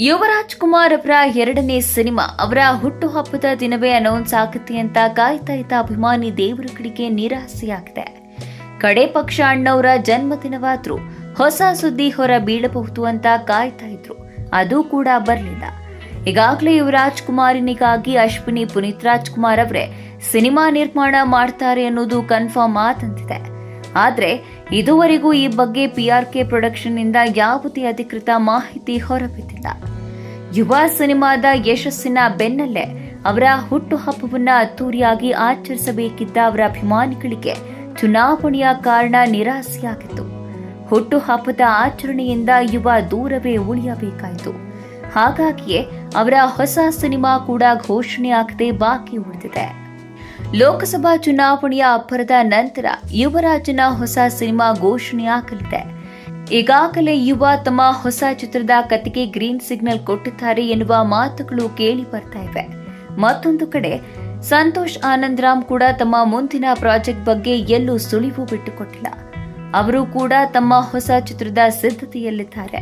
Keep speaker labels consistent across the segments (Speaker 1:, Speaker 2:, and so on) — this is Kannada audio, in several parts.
Speaker 1: ಯುವರಾಜ್ ಕುಮಾರ್ ಅವರ ಎರಡನೇ ಸಿನಿಮಾ ಅವರ ಹುಟ್ಟುಹಬ್ಬದ ದಿನವೇ ಅನೌನ್ಸ್ ಆಗುತ್ತೆ ಅಂತ ಕಾಯ್ತಾ ಇದ್ದ ಅಭಿಮಾನಿ ದೇವರುಗಳಿಗೆ ನಿರಾಸೆಯಾಗಿದೆ. ಕಡೆ ಪಕ್ಷ ಅಣ್ಣವರ ಜನ್ಮದಿನವಾದ್ರೂ ಹೊಸ ಸುದ್ದಿ ಹೊರ ಬೀಳಬಹುದು ಅಂತ ಕಾಯ್ತಾ ಇದ್ರು. ಅದು ಕೂಡ ಬರಲಿಲ್ಲ. ಈಗಾಗಲೇ ಯುವರಾಜ್ ಕುಮಾರಿನಿಗಾಗಿ ಅಶ್ವಿನಿ ಪುನೀತ್ ರಾಜ್ಕುಮಾರ್ ಅವರೇ ಸಿನಿಮಾ ನಿರ್ಮಾಣ ಮಾಡ್ತಾರೆ ಅನ್ನೋದು ಕನ್ಫರ್ಮ್ ಆದಂತಿದೆ. ಆದ್ರೆ ಇದುವರೆಗೂ ಈ ಬಗ್ಗೆ ಪಿಆರ್ಕೆ ಪ್ರೊಡಕ್ಷನ್ ಪ್ರೊಡಕ್ಷನ್ನಿಂದ ಯಾವುದೇ ಅಧಿಕೃತ ಮಾಹಿತಿ ಹೊರಬಿದ್ದಿಲ್ಲ. ಯುವ ಸಿನಿಮಾದ ಯಶಸ್ಸಿನ ಬೆನ್ನಲ್ಲೇ ಅವರ ಹುಟ್ಟುಹಬ್ಬವನ್ನ ಅದ್ದೂರಿಯಾಗಿ ಆಚರಿಸಬೇಕಿದ್ದ ಅವರ ಅಭಿಮಾನಿಗಳಿಗೆ ಚುನಾವಣೆಯ ಕಾರಣ ನಿರಾಸೆಯಾಗಿತ್ತು. ಹುಟ್ಟುಹಬ್ಬದ ಆಚರಣೆಯಿಂದ ಯುವ ದೂರವೇ ಉಳಿಯಬೇಕಾಯಿತು. ಹಾಗಾಗಿಯೇ ಅವರ ಹೊಸ ಸಿನಿಮಾ ಕೂಡ ಘೋಷಣೆಯಾಗದೆ ಬಾಕಿ ಉಳಿದಿದೆ. ಲೋಕಸಭಾ ಚುನಾವಣೆಯ ಅಬ್ಬರದ ನಂತರ ಯುವರಾಜನ ಹೊಸ ಸಿನಿಮಾ ಘೋಷಣೆಯಾಗಲಿದೆ ಈಗಾಗಲೇ ಯುವ ತಮ್ಮ ಹೊಸ ಚಿತ್ರದ ಕತೆಗೆ ಗ್ರೀನ್ ಸಿಗ್ನಲ್ ಕೊಟ್ಟಿದ್ದಾರೆ ಎನ್ನುವ ಮಾತುಗಳು ಕೇಳಿ ಬರ್ತಾ ಇವೆ. ಮತ್ತೊಂದು ಕಡೆ, ಸಂತೋಷ್ ಆನಂದ್ರಾಮ್ ಕೂಡ ತಮ್ಮ ಮುಂದಿನ ಪ್ರಾಜೆಕ್ಟ್ ಬಗ್ಗೆ ಎಲ್ಲೂ ಸುಳಿವು ಬಿಟ್ಟುಕೊಟ್ಟಿಲ್ಲ. ಅವರು ಕೂಡ ತಮ್ಮ ಹೊಸ ಚಿತ್ರದ ಸಿದ್ಧತೆಯಲ್ಲಿದ್ದಾರೆ.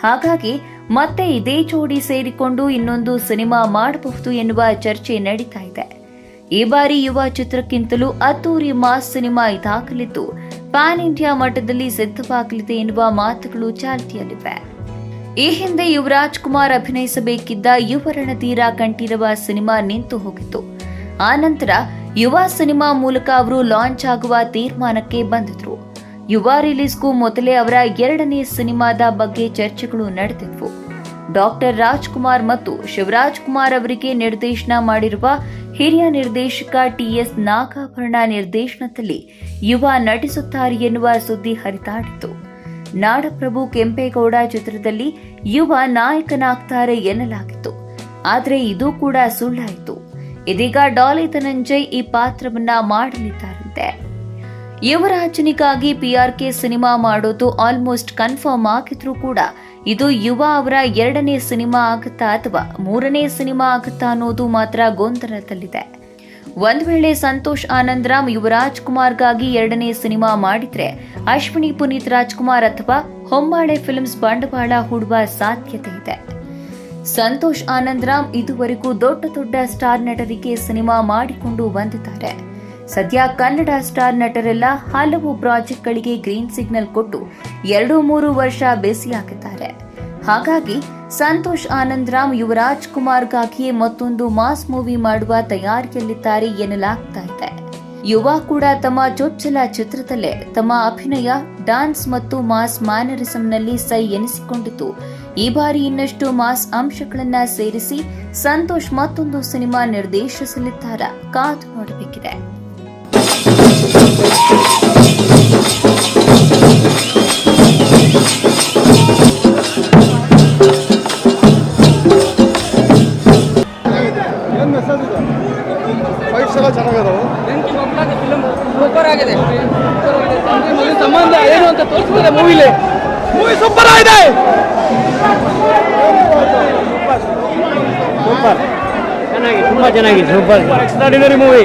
Speaker 1: ಹಾಗಾಗಿ ಮತ್ತೆ ಇದೇ ಜೋಡಿ ಸೇರಿಕೊಂಡು ಇನ್ನೊಂದು ಸಿನಿಮಾ ಮಾಡಬಹುದು ಎನ್ನುವ ಚರ್ಚೆ ನಡೀತಾ ಇದೆ. ಈ ಬಾರಿ ಯುವ ಚಿತ್ರಕ್ಕಿಂತಲೂ ಅದ್ದೂರಿ ಮಾಸ್ ಸಿನಿಮಾ ಇದಾಗಲಿದ್ದು, ಪ್ಯಾನ್ ಇಂಡಿಯಾ ಮಟ್ಟದಲ್ಲಿ ಸಿದ್ಧವಾಗಲಿದೆ ಎನ್ನುವ ಮಾತುಗಳು ಚಾಲ್ತಿಯಲ್ಲಿವೆ. ಈ ಹಿಂದೆ ಯುವರಾಜ್ ಕುಮಾರ್ ಅಭಿನಯಿಸಬೇಕಿದ್ದ ಯುವ ರಣಧೀರ ಕಂಠೀರವ ಸಿನಿಮಾ ನಿಂತು ಹೋಗಿತ್ತು. ಆ ನಂತರ ಯುವ ಸಿನಿಮಾ ಮೂಲಕ ಅವರು ಲಾಂಚ್ ಆಗುವ ತೀರ್ಮಾನಕ್ಕೆ ಬಂದಿದ್ರು. ಯುವ ರಿಲೀಸ್ಗೂ ಮೊದಲೇ ಅವರ ಎರಡನೇ ಸಿನಿಮಾದ ಬಗ್ಗೆ ಚರ್ಚೆಗಳು ನಡೆದಿದ್ವು. ಡಾಕ್ಟರ್ ರಾಜ್ಕುಮಾರ್ ಮತ್ತು ಶಿವರಾಜ್ ಕುಮಾರ್ ಅವರಿಗೆ ನಿರ್ದೇಶನ ಮಾಡಿರುವ ಹಿರಿಯ ನಿರ್ದೇಶಕ ಟಿಎಸ್ ನಾಗಾಭರಣ ನಿರ್ದೇಶನದಲ್ಲಿ ಯುವ ನಟಿಸುತ್ತಾರೆ ಎನ್ನುವ ಸುದ್ದಿ ಹರಿದಾಡಿತು. ನಾಡಪ್ರಭು ಕೆಂಪೇಗೌಡ ಚಿತ್ರದಲ್ಲಿ ಯುವ ನಾಯಕನಾಗ್ತಾರೆ ಎನ್ನಲಾಗಿತ್ತು. ಆದರೆ ಇದು ಕೂಡ ಸುಳ್ಳಾಯಿತು. ಇದೀಗ ಡಾಲಿ ಧನಂಜಯ್ ಈ ಪಾತ್ರವನ್ನ ಮಾಡಲಿದ್ದಾರಂತೆ. ಯುವರಾಜನಿಗಾಗಿ ಪಿಆರ್ಕೆ ಸಿನಿಮಾ ಮಾಡೋದು ಆಲ್ಮೋಸ್ಟ್ ಕನ್ಫರ್ಮ್ ಆಗಿದ್ರು ಕೂಡ ಇದು ಯುವ ಅವರ ಎರಡನೇ ಸಿನಿಮಾ ಆಗುತ್ತಾ ಅಥವಾ ಮೂರನೇ ಸಿನಿಮಾ ಆಗುತ್ತಾ ಅನ್ನೋದು ಮಾತ್ರ ಗೊಂದಲದಲ್ಲಿದೆ. ಒಂದ್ ವೇಳೆ ಸಂತೋಷ್ ಆನಂದರಾಮ್ ಯುವರಾಜ್ ಕುಮಾರ್ಗಾಗಿ ಎರಡನೇ ಸಿನಿಮಾ ಮಾಡಿದ್ರೆ ಅಶ್ವಿನಿ ಪುನೀತ್ ರಾಜ್ಕುಮಾರ್ ಅಥವಾ ಹೊಂಬಾಳೆ ಫಿಲ್ಮ್ಸ್ ಬಂಡವಾಳ ಹೂಡುವ ಸಾಧ್ಯತೆ ಇದೆ. ಸಂತೋಷ್ ಆನಂದರಾಮ್ ಇದುವರೆಗೂ ದೊಡ್ಡ ದೊಡ್ಡ ಸ್ಟಾರ್ ನಟರಿಗೆ ಸಿನಿಮಾ ಮಾಡಿಕೊಂಡು ಬಂದಿದ್ದಾರೆ. ಸದ್ಯ ಕನ್ನಡ ಸ್ಟಾರ್ ನಟರೆಲ್ಲ ಹಲವು ಪ್ರಾಜೆಕ್ಟ್ಗಳಿಗೆ ಗ್ರೀನ್ ಸಿಗ್ನಲ್ ಕೊಟ್ಟು ಎರಡು ಮೂರು ವರ್ಷ ಬ್ಯುಸಿಯಾಗಿದ್ದಾರೆ ಹಾಗಾಗಿ ಸಂತೋಷ್ ಆನಂದ್ ರಾಮ್ ಯುವರಾಜ್ ಕುಮಾರ್ಗಾಗಿಯೇ ಮತ್ತೊಂದು ಮಾಸ್ ಮೂವಿ ಮಾಡುವ ತಯಾರಿಯಲ್ಲಿದ್ದಾರೆ ಎನ್ನಲಾಗ್ತಾ ಇದೆ. ಯುವ ಕೂಡ ತಮ್ಮ ಚೊಚ್ಚಲ ಚಿತ್ರದಲ್ಲೇ ತಮ್ಮ ಅಭಿನಯ, ಡಾನ್ಸ್ ಮತ್ತು ಮಾಸ್ ಮ್ಯಾನರಿಸಂನಲ್ಲಿ ಸೈ ಎನಿಸಿಕೊಂಡಿತು ಈ ಬಾರಿ ಇನ್ನಷ್ಟು ಮಾಸ್ ಅಂಶಗಳನ್ನ ಸೇರಿಸಿ ಸಂತೋಷ್ ಮತ್ತೊಂದು ಸಿನಿಮಾ ನಿರ್ದೇಶಿಸಲಿದ್ದಾರ ಕಾದು ನೋಡಬೇಕಿದೆ.
Speaker 2: ಸಂಬಂಧ ಏನು ಅಂತ ತೋರಿಸ್ತಿದೆ ಮೂವಿಲಿ ಮೂವಿ ಸೂಪರ್ ಆಗಿದೆ. ಸೂಪರ್ ಚೆನ್ನಾಗಿದೆ ತುಂಬಾ ಸೂಪರ್ ಮೂವಿ